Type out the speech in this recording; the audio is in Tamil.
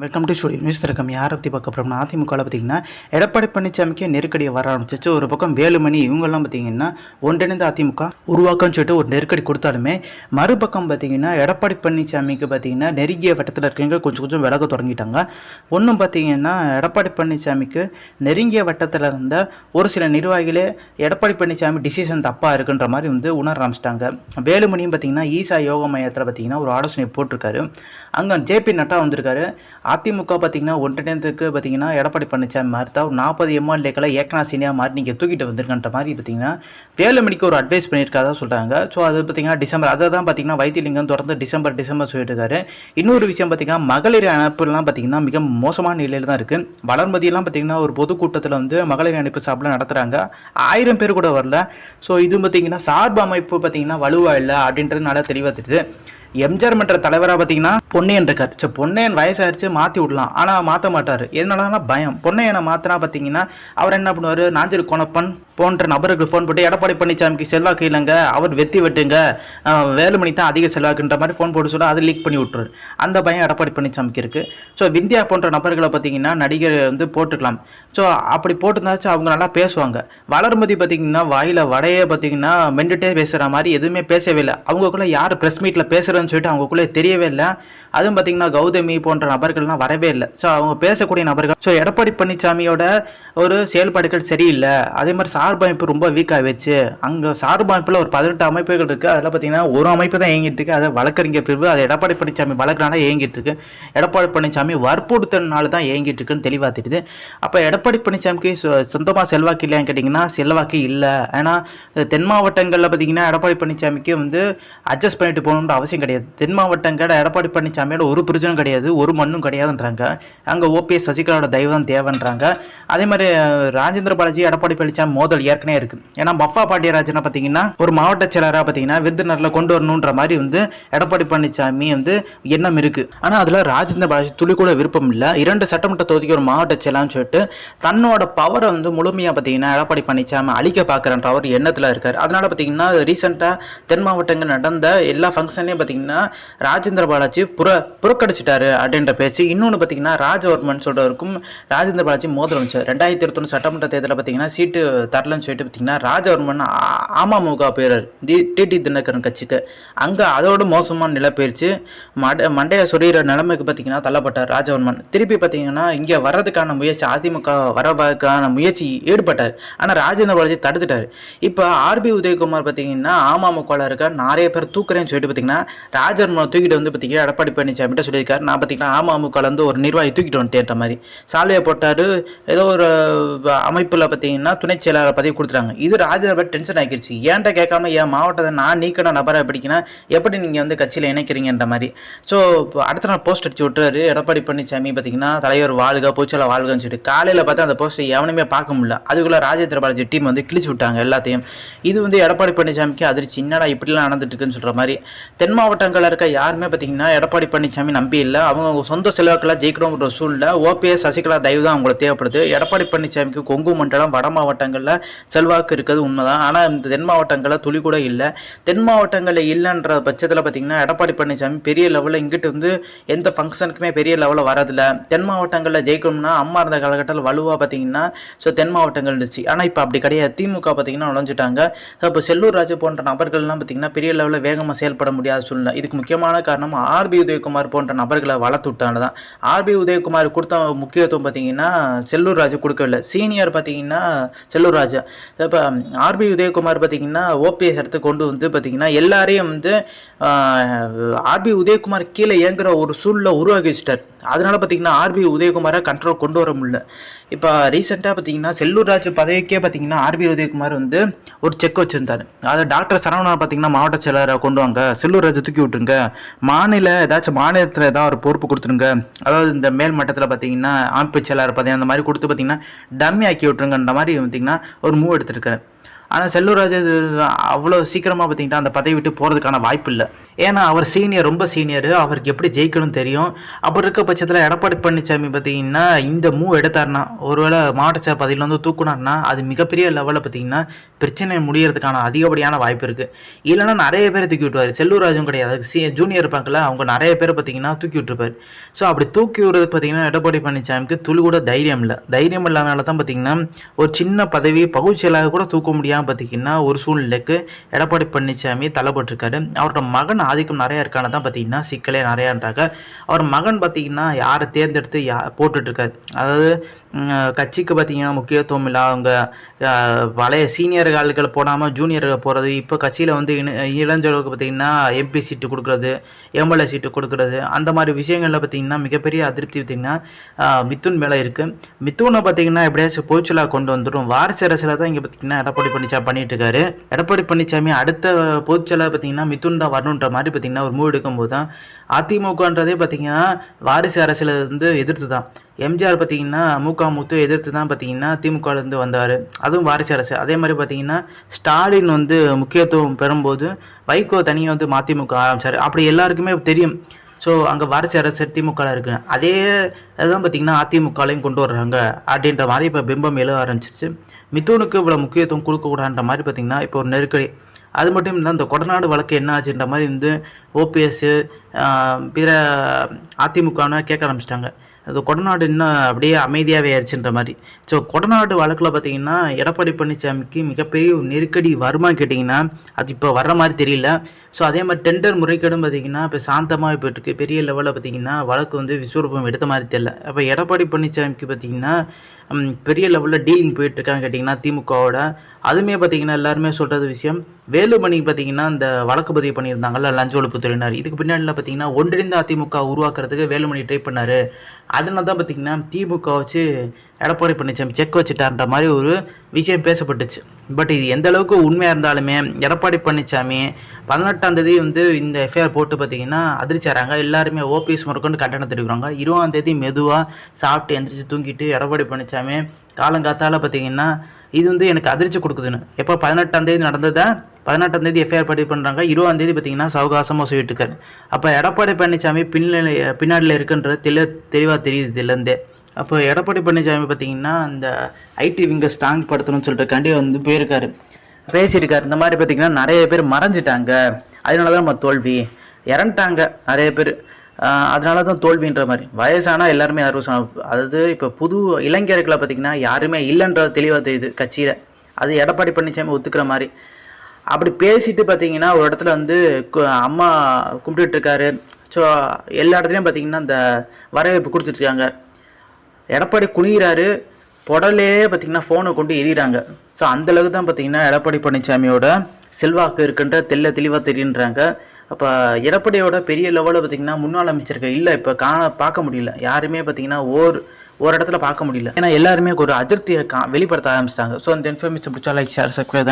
வெல்கம் டு ஸ்டுடியோ நியூஸ் திறக்கம் யாரை பற்றி பார்க்க போகிறோம்னா அதிமுகவில் பார்த்தீங்கன்னா எடப்பாடி பழனிசாமிக்கே நெருக்கடியை வர ஆரம்பிச்சிச்சு ஒரு பக்கம் வேலுமணி இவங்கெல்லாம் பார்த்தீங்கன்னா ஒன்றிணைந்த அதிமுக உருவாக்கம்னு சொல்லிட்டு ஒரு நெருக்கடி கொடுத்தாலுமே மறுபக்கம் பார்த்தீங்கன்னா எடப்பாடி பழனிசாமிக்கு பார்த்தீங்கன்னா நெருங்கிய வட்டத்தில் இருக்கிறவங்க கொஞ்சம் கொஞ்சம் விலக தொடங்கிட்டாங்க. ஒன்றும் பார்த்தீங்கன்னா எடப்பாடி பழனிசாமிக்கு நெருங்கிய வட்டத்தில் இருந்த ஒரு சில நிர்வாகிகளே எடப்பாடி பழனிசாமி டிசிஷன் தப்பாக இருக்குன்ற மாதிரி வந்து உணர ஆரம்பிச்சிட்டாங்க. வேலுமணியும் பார்த்தீங்கன்னா ஈசா யோக மையத்தில் பார்த்தீங்கன்னா ஒரு ஆலோசனை போட்டிருக்காரு. அங்கே ஜேபி நட்டா வந்திருக்காரு. அதிமுக பார்த்தீங்கன்னா ஒன்றிணைந்ததுக்கு பார்த்தீங்கன்னா எடப்பாடி பழனிசாமி மாதிரி தான் ஒரு நாற்பது எம்எல்ஏக்களை ஏக்கனா சீனியா மாதிரி நீங்கள் தூக்கிட்டு வந்திருக்கன்ற மாதிரி பார்த்தீங்கன்னா வேலுமணிக்கு ஒரு அட்வைஸ் பண்ணியிருக்காதான் சொல்கிறாங்க ஸோ அது பார்த்தீங்கன்னா டிசம்பர் அதை தான் பார்த்தீங்கன்னா வைத்தியலிங்கம் தொடர்ந்து டிசம்பர் டிசம்பர் சொல்லிட்டு இருக்காரு இன்னொரு விஷயம் பார்த்தீங்கன்னா மகளிர் அணைப்புலாம் பார்த்தீங்கன்னா மிக மோசமான நிலையில் தான் இருக்குது வளர்மதியெல்லாம் பார்த்தீங்கன்னா ஒரு பொதுக்கூட்டத்தில் வந்து மகளிர் அணைப்பு சாப்பிட நடத்துகிறாங்க ஆயிரம் பேர் கூட வரல. ஸோ இது பார்த்தீங்கன்னா சார்பு அமைப்பு பார்த்தீங்கன்னா வலுவாக இல்லை அப்படின்றது நல்லா தெளிவாக தெரியுது. எம்ஜிஆர் மன்ற தலைவராக பார்த்தீங்கன்னா பொன்னையன் இருக்கார். சரி பொன்னையன் வயசாயிருச்சு மாற்றி விடலாம். ஆனால் மாற்ற மாட்டார். எதனாலனா பயம். பொன்னையனை மாற்றினா பார்த்தீங்கன்னா அவர் என்ன பண்ணுவார்? நாஞ்சில் கொணப்பன் போன்ற நபருக்கு ஃபோன் போட்டு எடப்பாடி பழனிசாமிக்கு செல்வாக்கு இல்லைங்க அவர் வெத்தி வெட்டுங்க. வேலுமணி தான் அதிக செல்வாக்குன்ற மாதிரி ஃபோன் போட்டு சொல்ல அதை லீக் பண்ணி விட்டுரு. அந்த பயம் எடப்பாடி பழனிசாமிக்கு இருக்குது ஸோ விந்தியா போன்ற நபர்களை பார்த்தீங்கன்னா நடிகர் வந்து போட்டுக்கலாம். ஸோ அப்படி போட்டிருந்தாச்சும் அவங்க நல்லா பேசுவாங்க. வளர்மதி பார்த்தீங்கன்னா வாயில் வடையே பார்த்தீங்கன்னா மெண்டுட்டே பேசுகிற மாதிரி எதுவுமே பேசவே இல்லை. அவங்கக்குள்ளே யார் ப்ரெஸ் மீட்டில் பேசுகிறேன்னு சொல்லிட்டு அவங்களுக்குள்ளே தெரியவே இல்லை. அதுவும் பார்த்தீங்கன்னா கௌதமி போன்ற நபர்கள்லாம் வரவே இல்லை. ஸோ அவங்க பேசக்கூடிய நபர்கள் ஸோ எடப்பாடி பழனிசாமியோட ஒரு செயல்பாடுகள் சரியில்லை. அதே மாதிரி சார்பு அமைப்பு ரொம்ப வீக் ஆகிடுச்சு அங்கே சார்பு அமைப்பில் ஒரு பதினெட்டு அமைப்புகள் இருக்குது அதில் பார்த்தீங்கன்னா ஒரு அமைப்பு தான் இயங்கிட்டு இருக்கு. அதை வழக்கறிஞர் பிரிவு அது எடப்பாடி பழனிசாமி வழக்கினால இயங்கிட்டு இருக்கு. எடப்பாடி பழனிசாமி வற்புறுத்தனால தான் இயங்கிட்டு இருக்குன்னு தெளிவாக தெரியுது அப்போ எடப்பாடி பழனிசாமிக்கு சொந்தமாக செல்வாக்கு இல்லையான்னு கேட்டிங்கன்னா செல்வாக்கு இல்லை. ஏன்னா தென் மாவட்டங்களில் பார்த்தீங்கன்னா எடப்பாடி பழனிசாமிக்கு வந்து அட்ஜஸ்ட் பண்ணிட்டு போகணுன்ற அவசியம் கிடையாது. தென் மாவட்டங்கள் எடப்பாடி பழனிசாமியோட ஒரு பிரிஜனும் கிடையாது ஒரு மண்ணும் கிடையாதுன்றாங்க. அங்கே ஓபிஎஸ் சசிகலாவோட தெய்வம் தேவைன்றாங்க. அதே மாதிரி ராஜேந்திர பாலாஜி எடப்பாடி பழனிசாமி மோதல் ஏற்கனவே இருக்கு. ஏன்னா பஃபா பாண்டியராஜனை பார்த்தீங்கன்னா ஒரு மாவட்ட செயலராக பார்த்தீங்கன்னா விருதுநரில் கொண்டு வரணுன்ற மாதிரி வந்து எடப்பாடி பழனிசாமி வந்து எண்ணம் இருக்கு. ஆனால் அதில் ராஜேந்திர பாலாஜி துளி கூட விருப்பம் இல்லை. இரண்டு சட்டமன்ற தொகுதிக்கு ஒரு மாவட்ட செயலான்னு சொல்லிட்டு தன்னோட பவரை வந்து முழுமையாக பார்த்தீங்கன்னா எடப்பாடி பழனிசாமி அழிக்க பார்க்குறன்ற ஒரு எண்ணத்தில் இருக்கார். அதனால் பார்த்தீங்கன்னா ரீசெண்டாக தென் மாவட்டங்கள் நடந்த எல்லா ஃபங்க்ஷன்லையும் பார்த்தீங்கன்னா ராஜேந்திர பாலாஜி புற புறக்கடிச்சிட்டாரு அப்படின்ற பேச்சு. இன்னொன்று பார்த்தீங்கன்னா ராஜவர்மன் சொல்கிறவருக்கும் ராஜேந்திர பாலாஜி மோதல் வந்துச்சு ரெண்டாயிரத்தி இருபத்தொன்று சட்டமன்ற தேர்தலில் பார்த்தீங்கன்னா சீட்டு தரலன்னு சொல்லிட்டு பார்த்தீங்கன்னா ராஜவர்மன் அமமுக பேரர் தி டிடி தினகரன் கட்சிக்கு. அங்கே அதோட மோசமான நிலை போயிடுச்சு மட மண்டைய சொல்கிற நிலைமைக்கு பார்த்தீங்கன்னா தள்ளப்பட்டார் ராஜவர்மன். திருப்பி பார்த்தீங்கன்னா இங்கே வர்றதுக்கான முயற்சி அதிமுக வரதுக்கான முயற்சி ஈடுபட்டார். ஆனால் ராஜேந்திர பாலாஜி தடுத்துட்டார். இப்போ ஆர்பி உதயகுமார் பார்த்தீங்கன்னா அமமுகவில் இருக்க நிறைய பேர் தூக்குறேன்னு சொல்லிட்டு பார்த்தீங்கன்னா ராஜவர்மனை தூக்கிட்டு வந்து பார்த்தீங்கன்னா எடப்பாடி பழனிசாமிகிட்ட சொல்லியிருக்காரு. நான் பார்த்தீங்கன்னா அமமுகவில் வந்து ஒரு நிர்வாகி தூக்கிட்டு வந்துட்டேன்ற மாதிரி. சாலையை போட்டார். ஏதோ ஒரு அமைப்பில் பார்த்தீங்கன்னா துணை செயலாளர் பதவி கொடுத்துட்டாங்க. இது ராஜேந்திர டென்ஷன் ஆகிருச்சு ஏன்ட்ட கேட்காம என் மாவட்டத்தை நான் நீக்கின நபரை எப்படிங்கன்னா எப்படி நீங்கள் வந்து கட்சியில் இணைக்கிறீங்கன்ற மாதிரி? ஸோ அடுத்த நாள் போஸ்ட் அடிச்சு விட்டுறாரு. எடப்பாடி பழனிசாமி பார்த்தீங்கன்னா தலைவர் வாழ்க பூச்சலை வாழ்கன்னு சொல்லிட்டு காலையில் பார்த்தா அந்த போஸ்ட்டை எவனுமே பார்க்க முடியல. அதுக்குள்ளே ராஜேந்திர பாலாஜி டீம் வந்து கிழிச்சு விட்டாங்க எல்லாத்தையும். இது வந்து எடப்பாடி பழனிசாமிக்கு அதிர்ச்சி. என்னடா இப்படிலாம் நடந்துட்டு இருக்குன்னு சொல்கிற மாதிரி? தென் மாவட்டங்களில் இருக்க யாருமே பார்த்தீங்கன்னா எடப்பாடி பழனிசாமி நம்பி இல்லை. அவங்க அவங்க சொந்த செலவுக்கெல்லாம் ஜெயிக்கணும்ன்ற சூழ்நிலை. ஓபிஎஸ் சசிகலா தயவு தான் அவங்களுக்கு தேவைப்படுது. எடப்பாடி பழனிசாமிக்கு கொங்கு மண்டலம் வட மாவட்டங்களில் செல்வாக்கு இருக்கிறது உண்மைதான். ஆனால் இந்த தென் மாவட்டங்களில் துளி கூட இல்லை. தென் மாவட்டங்களில் இல்லைன்ற பட்சத்தில் பார்த்தீங்கன்னா எடப்பாடி பழனிசாமி பெரிய லெவலில் இங்கிட்டு வந்து எந்த ஃபங்க்ஷனுக்குமே பெரிய லெவலில் வரதில்ல தென் மாவட்டங்களில் ஜெயிக்கணும்னா அம்மா இருந்த காலகட்டத்தில் வலுவாக பார்த்தீங்கன்னா ஸோ தென் மாவட்டங்கள் இருந்துச்சு. ஆனால் இப்போ அப்படி கிடையாது. திமுக பார்த்தீங்கன்னா நுழைஞ்சிட்டாங்க. இப்போ செல்லூர் ராஜு போன்ற நபர்கள்லாம் பார்த்தீங்கன்னா பெரிய லெவலில் வேகமாக செயல்பட முடியாத சூழ்நிலை. இதுக்கு முக்கியமான காரணம் ஆர்பி உதயகுமார் போன்ற நபர்களை வளர்த்து விட்டாங்க தான் ஆர்பி உதயகுமார் கொடுத்த முக்கியத்துவம் பார்த்தீங்கன்னா செல்லூர் ராஜு கொடுக்கவில்லை சீனியர் பார்த்தீங்கன்னா செல்லூர் ராஜா இப்போ ஆர்பி உதயகுமார் பார்த்தீங்கன்னா ஓபிஎஸ் எடுத்து கொண்டு வந்து பார்த்தீங்கன்னா எல்லாரையும் வந்து ஆர்பி உதயகுமார் கீழே இயங்குற ஒரு சூழலை உருவாக்கி வச்சிட்டார். அதனால பார்த்தீங்கன்னா ஆர்பி உதயகுமாரை கண்ட்ரோல் கொண்டு வர முடியல. இப்போ ரீசெண்டாக பார்த்தீங்கன்னா செல்லூர் ராஜ் பதவிக்கே பார்த்தீங்கன்னா ஆர்பி உதயகுமார் வந்து ஒரு செக் வச்சுருந்தார். அதை டாக்டர் சரவணா பார்த்தீங்கன்னா மாவட்ட செயலரை கொண்டு வாங்க செல்லூர் ராஜ் தூக்கி விட்டுருங்க மாநில ஏதாச்சும் மாநிலத்தில் ஏதாவது ஒரு பொறுப்பு கொடுத்துருங்க அதாவது இந்த மேல் மட்டத்தில் பார்த்தீங்கன்னா அமைப்பு செயலாளர் பதவி அந்த மாதிரி கொடுத்து பார்த்தீங்கன்னா டம்மி ஆக்கி விட்டுருங்கன்ற மாதிரி பார்த்தீங்கன்னா ஒரு மூவ் எடுத்திருக்காரு. ஆனால் செல்லூர் ராஜா இது அவ்வளோ சீக்கிரமாக பார்த்தீங்கன்னா அந்த பதவி விட்டு போகிறதுக்கான வாய்ப்பு இல்லை. ஏன்னா அவர் சீனியர் ரொம்ப சீனியர் அவருக்கு எப்படி ஜெயிக்கணும்னு தெரியும். அப்படி இருக்க பட்சத்தில் எடப்பாடி பழனிசாமி பார்த்தீங்கன்னா இந்த மூவ் எடுத்தாருன்னா ஒருவேளை மாவட்ட சார் பதவியில் வந்து தூக்குனாருன்னா அது மிகப்பெரிய லெவலில் பார்த்தீங்கன்னா பிரச்சனை முடியறதுக்கான அதிகப்படியான வாய்ப்பு இருக்குது இல்லைன்னா நிறைய பேர் தூக்கி விட்டுவார் செல்லூர் ராஜும் கிடையாது. சீ சி ஜூனியர் இருப்பாங்கல்ல அவங்க நிறைய பேர் பார்த்தீங்கன்னா தூக்கி விட்டுருப்பார். ஸோ அப்படி தூக்கி விடுறது பார்த்தீங்கன்னா எடப்பாடி பழனிசாமிக்கு துளி கூட தைரியம் இல்லை. தைரியம் இல்லாதனால தான் பார்த்தீங்கன்னா ஒரு சின்ன பதவி பகுதி கூட தூக்க முடியாமல் பார்த்தீங்கன்னா ஒரு சூழ்நிலைக்கு எடப்பாடி பழனிசாமி தள்ளப்பட்டிருக்காரு. அவரோட மகன் ஆதிக்கம் நிறையா இருக்கான தான் பார்த்தீங்கன்னா சிக்கலே நிறையான்றாங்க அவர் மகன் பார்த்தீங்கன்னா யாரை தேர்ந்தெடுத்து யா போட்டுட்ருக்காரு அதாவது கட்சிக்கு பார்த்தீங்கன்னா முக்கியத்துவம் இல்லை அவங்க பழைய சீனியர் போடாமல் ஜூனியர்கள் போகிறது இப்போ கட்சியில் வந்து இன இளைஞர்களுக்கு பார்த்தீங்கன்னா எம்பி சீட்டு கொடுக்குறது எம்எல்ஏ சீட்டு கொடுக்குறது அந்த மாதிரி விஷயங்களில் பார்த்தீங்கன்னா மிகப்பெரிய அதிருப்தி பார்த்தீங்கன்னா மித்துன் மேலே இருக்குது மித்துனை பார்த்தீங்கன்னா எப்படியாச்சும் போச்சலாக கொண்டு வந்துடும் வாரிசு அரசில் தான் இங்கே பார்த்தீங்கன்னா எடப்பாடி பழனிசாமி பண்ணிட்டு இருக்காரு. எடப்பாடி பழனிசாமி அடுத்த பொதுச்சலாக பார்த்தீங்கன்னா மித்துன் தான் வரணுன்ற மாதிரி பார்த்தீங்கன்னா ஒரு மூவ் எடுக்கும்போது தான் அதிமுகன்றதே பார்த்திங்கன்னா வாரிசு அரசில் வந்து எதிர்த்து தான் எம்ஜிஆர் பார்த்திங்கன்னா பார்த்தீங்கன்னா முக முத்து எதிர்த்து தான் பார்த்தீங்கன்னா திமுகலேருந்து வந்தார். அதுவும் வாரிசு அரசு. அதே மாதிரி பார்த்தீங்கன்னா ஸ்டாலின் வந்து முக்கியத்துவம் பெறும்போது வைகோ தனியாக வந்து மதிமுக ஆரம்பிச்சார். அப்படி எல்லாருக்குமே தெரியும். ஸோ அங்கே வாரிசு அரசு திமுகவில் இருக்குது அதே அதுதான் பார்த்தீங்கன்னா அதிமுகலையும் கொண்டு வர்றாங்க அப்படின்ற மாதிரி இப்போ பிம்பம் எழுத ஆரம்பிச்சிருச்சு. மிதுனுக்கு இவ்வளோ முக்கியத்துவம் கொடுக்கக்கூடாதுன்ற மாதிரி பார்த்தீங்கன்னா இப்போ ஒரு நெருக்கடி. அது மட்டும் இல்லை இந்த கொடநாடு வழக்கு என்ன ஆச்சுன்ற மாதிரி வந்து ஓபிஎஸ்ஸு பிற அதிமுகன்னு கேட்க ஆரம்பிச்சிட்டாங்க. அது கொடநாடு இன்னும் அப்படியே அமைதியாகவே ஆயிடுச்சுன்ற மாதிரி. ஸோ கொடநாடு வழக்கில் பார்த்தீங்கன்னா எடப்பாடி பழனிசாமிக்கு மிகப்பெரிய ஒரு நெருக்கடி வருமான்னு கேட்டிங்கன்னா அது இப்போ வர்ற மாதிரி தெரியல. ஸோ அதே மாதிரி டெண்டர் முறைகேடும் பார்த்தீங்கன்னா இப்போ சாந்தமாக போயிட்டுருக்கு. பெரிய லெவலில் பார்த்தீங்கன்னா வழக்கு வந்து விஸ்வரூபம் எடுத்த மாதிரி தெரியல. அப்போ எடப்பாடி பழனிசாமிக்கு பார்த்தீங்கன்னா பெரிய லெவலில் டீலிங் போயிட்டுருக்காங்க கேட்டிங்கன்னா திமுகவோட. அதுவுமே பார்த்தீங்கன்னா எல்லாருமே சொல்கிறது விஷயம். வேலுமணி பார்த்தீங்கன்னா இந்த வழக்கு பதிவு பண்ணியிருந்தாங்கல்ல லஞ்ச ஒழிப்புத்துறையினர் இதுக்கு பின்னாடியில் பார்த்தீங்கன்னா ஒன்றிணைந்த அதிமுக உருவாக்குறதுக்கு வேலுமணி ட்ரை பண்ணார். அதனால தான் பார்த்தீங்கன்னா திமுக வச்சு எடப்பாடி பழனிசாமி செக் வச்சுட்டான்ற மாதிரி ஒரு விஷயம் பேசப்பட்டுச்சு. பட் இது எந்த அளவுக்கு உண்மையாக இருந்தாலுமே எடப்பாடி பழனிசாமி பதினெட்டாம் தேதி வந்து இந்த எஃப்ஐஆர் போட்டு பார்த்தீங்கன்னா அதிர்ச்சாராங்க எல்லாருமே ஓபிஎஸ் முறைக்கொண்டு கண்டனம் தெரிவிக்கிறாங்க. இருபதாம் தேதி மெதுவாக சாப்பிட்டு எந்திரிச்சு தூங்கிட்டு எடப்பாடி பழனிசாமி காலங்காத்தால் பார்த்தீங்கன்னா இது வந்து எனக்கு அதிர்ச்சி கொடுக்குதுன்னு. எப்போ பதினெட்டாம் தேதி நடந்ததை? பதினெட்டாம் தேதி எஃப்ஐஆர் பதிவு பண்ணுறாங்க இருபதாம் தேதி பார்த்தீங்கன்னா சவகாசமாக சொல்லிட்டு இருக்காரு. அப்போ எடப்பாடி பழனிசாமி பின்னணி பின்னாடியில் இருக்குன்றது தெளி தெளிவாக தெரியுது இதுலேருந்தே அப்போ எடப்பாடி பழனிசாமி பார்த்தீங்கன்னா அந்த ஐடி விங்கை ஸ்ட்ராங் படுத்தணும்னு சொல்லிட்டு கண்டி வந்து போயிருக்காரு. பேசியிருக்காரு. இந்த மாதிரி பார்த்தீங்கன்னா நிறைய பேர் மறைஞ்சிட்டாங்க. அதனால தான் நம்ம தோல்வி. இறந்துட்டாங்க நிறைய பேர். அதனால தான் தோல்வின்ற மாதிரி. வயசானால் எல்லாருமே அறுபது அதாவது இப்போ புது இளைஞர்களை பார்த்தீங்கன்னா யாருமே இல்லைன்றது தெளிவாக தெரியுது கட்சியில். அது எடப்பாடி பழனிசாமி ஒத்துக்கிற மாதிரி. அப்படி பேசிட்டு பார்த்தீங்கன்னா ஒரு இடத்துல வந்து கு- அம்மா கும்பிட்டுட்டு இருக்காரு. ஸோ எல்லா இடத்துலையும் பார்த்தீங்கன்னா இந்த வரவேற்பு கொடுத்துட்ருக்காங்க எடப்பாடி குனிகிறாரு புடலே பார்த்தீங்கன்னா ஃபோனை கொண்டு எறிகிறாங்க ஸோ அந்தளவுக்கு தான் பார்த்தீங்கன்னா எடப்பாடி பழனிசாமியோட செல்வாக்கு இருக்குன்ற தெல்ல தெளிவாக தெரியுன்றாங்க. அப்போ எடப்பாடியோட பெரிய லெவலில் பார்த்தீங்கன்னா முன்னாள் அமைச்சர்கள் இல்லை இப்போ காண பார்க்க முடியல. யாருமே பார்த்தீங்கன்னா ஓர் ஒரு இடத்துல பார்க்க முடியல. ஏன்னா எல்லாருமே ஒரு அதிருப்தியை கா வெளிப்படுத்த ஆரம்பிச்சிட்டாங்க. ஸோ அந்த இன்ஃபர்மேஷன் பிடிச்சா லைக் ஷேர் சப்ஸ்கிரைப்